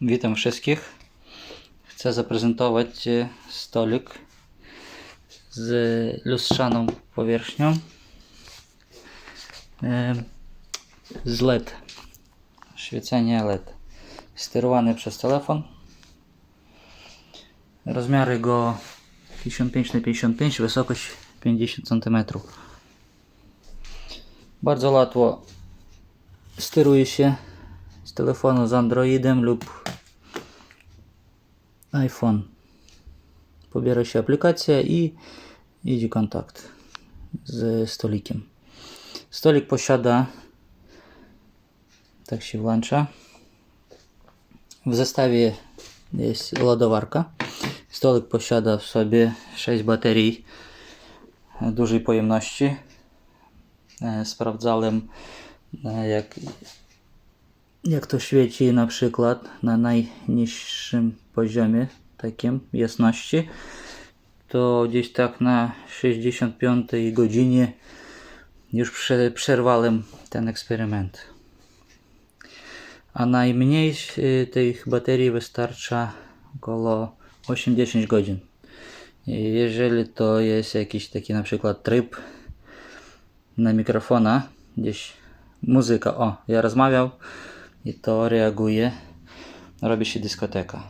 Witam wszystkich. Chcę zaprezentować stolik z lustrzaną powierzchnią z LED. Świecenie LED. Sterowany przez telefon. Rozmiary go 55 na 55, wysokość 50 cm. Bardzo łatwo steruje się z telefonu z Androidem lub iPhone. Pobiera się aplikacja i idzie kontakt ze stolikiem. Stolik posiada, tak się włącza. W zestawie jest ładowarka. Stolik posiada w sobie 6 baterii dużej pojemności. E, Sprawdzałem e, jak jak to świeci na przykład na najniższym poziomie takim jasności to gdzieś tak na 65 godzinie już prze, przerwałem ten eksperyment. A najmniej y, tych baterii wystarcza około 8-10 godzin. Jeżeli to jest jakiś taki na przykład tryb na mikrofona gdzieś muzyka, o, ja rozmawiał i to reaguje, robi się dyskoteka.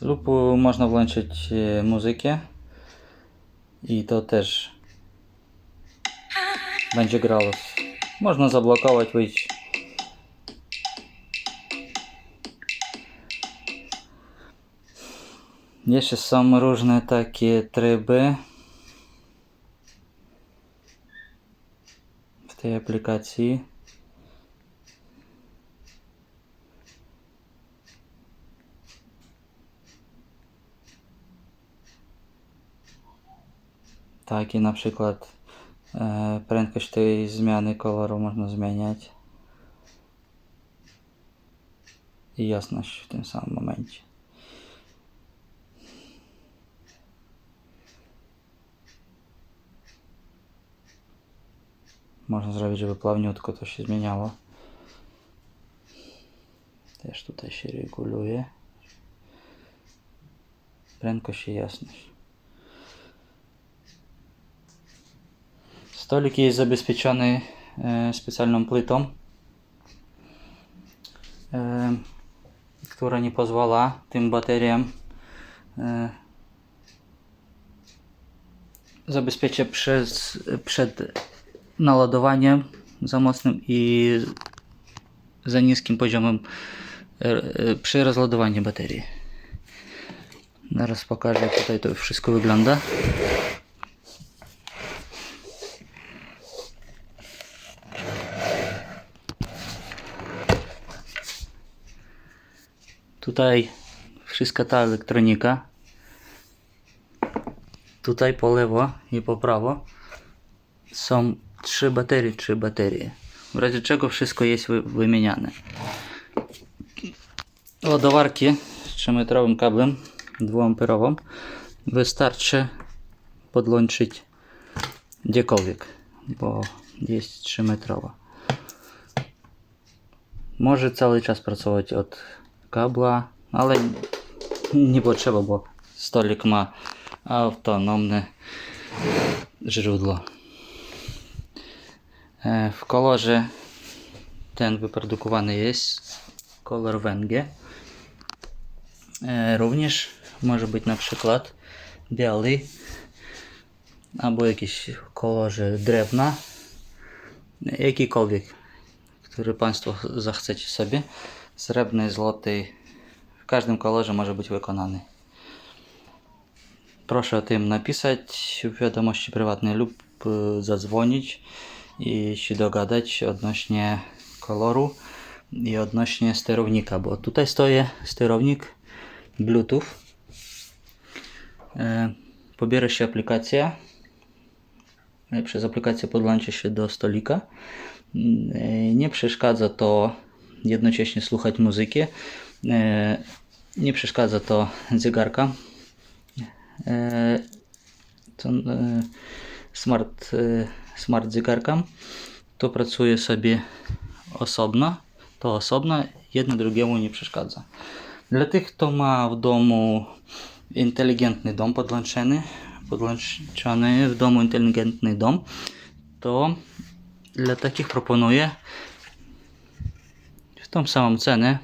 Lub e, można włączyć e, muzykę i to też będzie grało. Można zablokować, wyjść. Jeszcze są różne takie tryby w tej aplikacji. Tak i na przykład e, prędkość tej zmiany koloru można zmieniać. I jasność w tym samym momencie. Można zrobić, żeby plawniutko to się zmieniało. Też tutaj się reguluje. Prędkość i jasność. Stolik jest zabezpieczony e, specjalną płytą, e, która nie pozwala tym bateriom e, zabezpieczać przez, przed naładowaniem za mocnym i za niskim poziomem przy rozładowaniu baterii. Zaraz pokażę jak tutaj to wszystko wygląda. Tutaj wszystka ta elektronika. Tutaj po lewo i po prawo są trzy baterie, trzy baterie. W razie czego wszystko jest wy- wymieniane. Ładowarki z 3-metrowym kablem 2-amperową wystarczy podłączyć gdziekolwiek, bo jest 3-metrowa. Może cały czas pracować od kabla, ale nie potrzeba, bo stolik ma autonomne źródło. E, W kolorze ten wyprodukowany jest kolor węgiel. E, Również może być na przykład biały albo jakiś kolorze drewna, jakikolwiek, który Państwo zachcecie sobie. Złoty, w każdym kolorze może być wykonany. Proszę o tym napisać w wiadomości prywatnej lub e, zadzwonić i się dogadać odnośnie koloru i odnośnie sterownika, bo tutaj stoi sterownik Bluetooth. E, Pobiera się aplikacja. E, Przez aplikację podłącza się do stolika. E, Nie przeszkadza to jednocześnie słuchać muzyki. E, Nie przeszkadza to zegarka. E, to, e, smart, smart zegarkam. To pracuje sobie osobno, to osobno jedno drugiemu nie przeszkadza. Dla tych, kto ma w domu inteligentny dom podłączony, podłączony w domu inteligentny dom, to dla takich proponuję tą samą cenę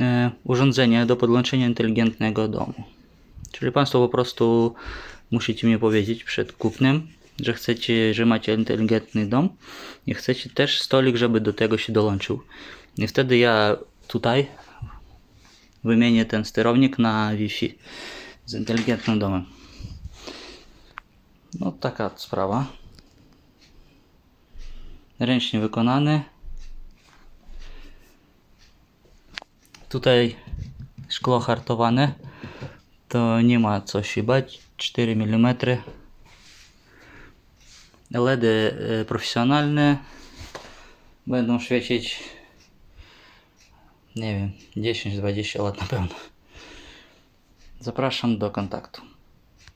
e, urządzenie do podłączenia inteligentnego domu. Czyli Państwo po prostu musicie mi powiedzieć przed kupnem, że chcecie, że macie inteligentny dom i chcecie też stolik, żeby do tego się dołączył. I wtedy ja tutaj wymienię ten sterownik na Wi-Fi z inteligentnym domem. No taka sprawa. Ręcznie wykonany. Tutaj szkło hartowane. To nie ma co się bać. 4 mm. LEDy e, profesjonalne będą świecić nie wiem 10-20 lat na pewno. Zapraszam do kontaktu.